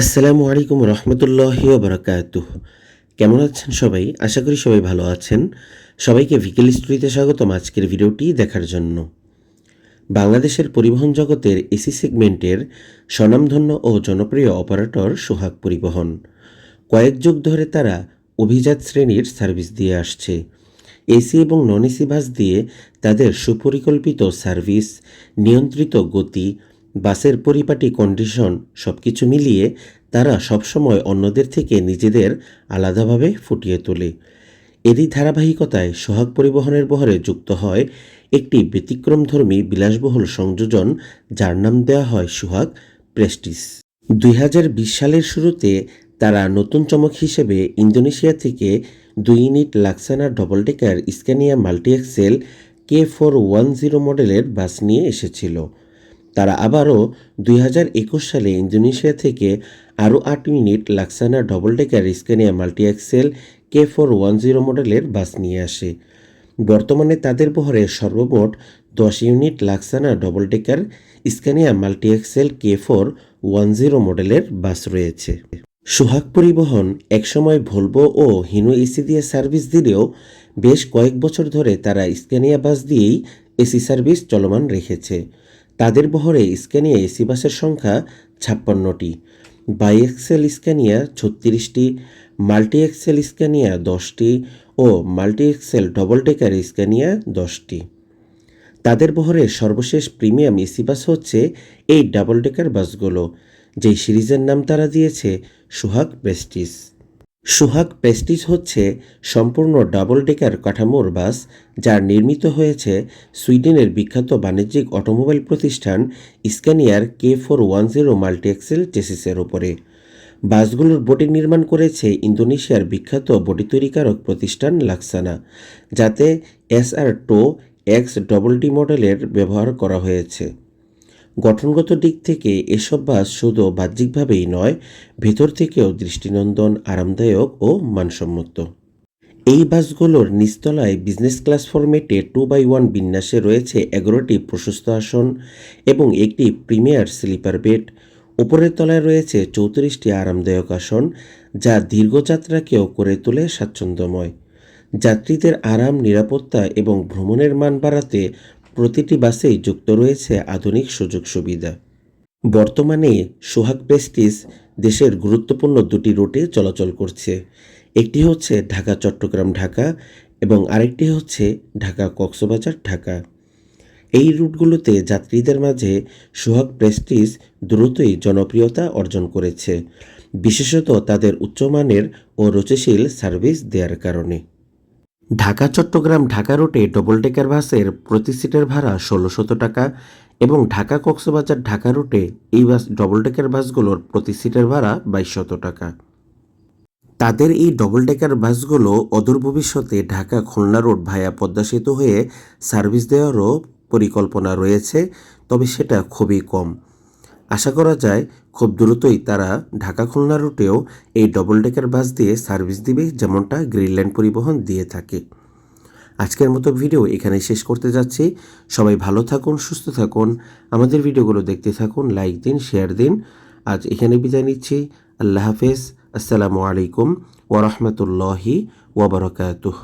আসসালামু আলাইকুম রহমতুল্লাহি বারাকাতু কেমন আছেন সবাই? আশা করি সবাই ভালো আছেন। সবাইকে ভিকেল স্টোরিতে স্বাগতম আজকের ভিডিওটি দেখার জন্য। বাংলাদেশের পরিবহন জগতের এসি সেগমেন্টের স্বনামধন্য ও জনপ্রিয় অপারেটর সোহাগ পরিবহন। কয়েক যুগ ধরে তারা অভিজাত শ্রেণির সার্ভিস দিয়ে আসছে। এসি এবং নন এসি বাস দিয়ে তাদের সুপরিকল্পিত সার্ভিস, নিয়ন্ত্রিত গতি বাসের পরিপাটি কন্ডিশন সব কিছু মিলিয়ে তারা সবসময় অন্যদের থেকে নিজেদের আলাদাভাবে ফুটিয়ে তোলে। এরই ধারাবাহিকতায় সোহাগ পরিবহনের বহরে যুক্ত হয় একটি ব্যতিক্রমধর্মী বিলাসবহুল সংযোজন যার নাম দেওয়া হয় সোহাগ প্রেস্টিস দুই হাজার বিশ সালের শুরুতে তারা নতুন চমক হিসেবে ইন্দোনেশিয়া থেকে দুই unit Laksana double decker Scania multi axle K four one zero মডেলের বাস নিয়ে এসেছিল। তারা আবারও দুই হাজার একুশ সালে ইন্দোনেশিয়া থেকে আরও আট unit Laksana double decker Scania multi axle K four one zero মডেলের বাস নিয়ে আসে। বর্তমানে তাদের বহরে সর্বমোট দশ unit Laksana double decker Scania multi axle K four one zero মডেলের বাস রয়েছে। সোহাগ পরিবহন একসময় ভলভো ও হিনো এসি দিয়ে সার্ভিস দিলেও বেশ কয়েক বছর ধরে তারা স্ক্যানিয়া বাস দিয়েই এসি সার্ভিস চলমান রেখেছে। তাদের বহরে স্ক্যানিয়া এসি বাসের সংখ্যা ছাপ্পান্নটি। বাই এক্সেল স্ক্যানিয়া ছত্রিশটি মাল্টি এক্সেল স্ক্যানিয়া দশটি ও multi axle double decker Scania দশটি। তাদের বহরের সর্বশেষ প্রিমিয়াম এসি বাস হচ্ছে এই ডাবল ডেকার বাসগুলো, যেই সিরিজের নাম তারা দিয়েছে, সুহাগ প্রেস্টিস সুহাগ প্রেস্টিজ হচ্ছে সম্পূর্ণ ডাবল ডেকার কাঠামোর বাস যা নির্মিত হয়েছে সুইডেনের বিখ্যাত বাণিজ্যিক অটোমোবাইল প্রতিষ্ঠান স্ক্যানিয়ার K four one zero multi axle চেসিসের ওপরে বাসগুলোর বডি নির্মাণ করেছে ইন্দোনেশিয়ার বিখ্যাত বডি তৈরিকারক প্রতিষ্ঠান লাক্সানা, যাতে SR two X double D মডেলের ব্যবহার করা হয়েছে। গঠনগত দিক থেকে এসব বাস শুধু বাহ্যিকভাবেই নয়, ভেতর থেকেও দৃষ্টিনন্দন, আরামদায়ক ও মানসম্মত। এই বাসগুলোর নিচতলায় বিজনেস ক্লাস ফরম্যাটে টু বাই ওয়ান বিন্যাসে রয়েছে এগারোটি প্রশস্ত আসন এবং একটি প্রিমিয়ার স্লিপার বেড। উপরের তলায় রয়েছে চৌত্রিশটি আরামদায়ক আসন, যা দীর্ঘযাত্রাকেও করে তোলে স্বাচ্ছন্দ্যময়। যাত্রীদের আরাম, নিরাপত্তা এবং ভ্রমণের মান বাড়াতে প্রতিটি বাসেই যুক্ত রয়েছে আধুনিক সুযোগ সুবিধা। বর্তমানে সোহাগ প্রেস্টিস দেশের গুরুত্বপূর্ণ দুটি রুটে চলাচল করছে। একটি হচ্ছে ঢাকা চট্টগ্রাম ঢাকা এবং আরেকটি হচ্ছে ঢাকা কক্সবাজার ঢাকা। এই রুটগুলোতে যাত্রীদের মাঝে সোহাগ প্রেস্টিজ দ্রুতই জনপ্রিয়তা অর্জন করেছে। বিশেষত তাদের উচ্চমানের ও রুচিশীল সার্ভিস দেওয়ার কারণে। ঢাকা, চট্টগ্রাম, ঢাকা রুটে ডবল ডেকার বাসের প্রতি সিটের ভাড়া ষোলোশত টাকা এবং ঢাকা, কক্সবাজার, ঢাকা রুটে এই বাস ডবল ডেকার বাসগুলোর প্রতি সিটের ভাড়া বাইশশত টাকা। তাদের এই ডবল ডেকার বাসগুলো অদূর ভবিষ্যতে ঢাকা খুলনা রোড ভায়া পদ্মা সেতু হয়ে সার্ভিস দেওয়ারও পরিকল্পনা রয়েছে, তবে সেটা খুবই কম। আশা করা যায় খুব দ্রুতই তারা ঢাকা খুলনা রুটেও এই ডবল ডেকার বাস দিয়ে সার্ভিস দিবে যেমনটা গ্রিনল্যান্ড পরিবহন দিয়ে থাকে। আজকের মতো ভিডিও এখানে শেষ করতে যাচ্ছি। সবাই ভালো থাকুন, সুস্থ থাকুন। আমাদের ভিডিওগুলো দেখতে থাকুন লাইক দিন শেয়ার দিন। আজ এখানে বিদায় নিচ্ছি। আল্লাহ হাফেজ। আসসালামু আলাইকুম। ওরহমতুল্লাহি ওবরাকাতুহ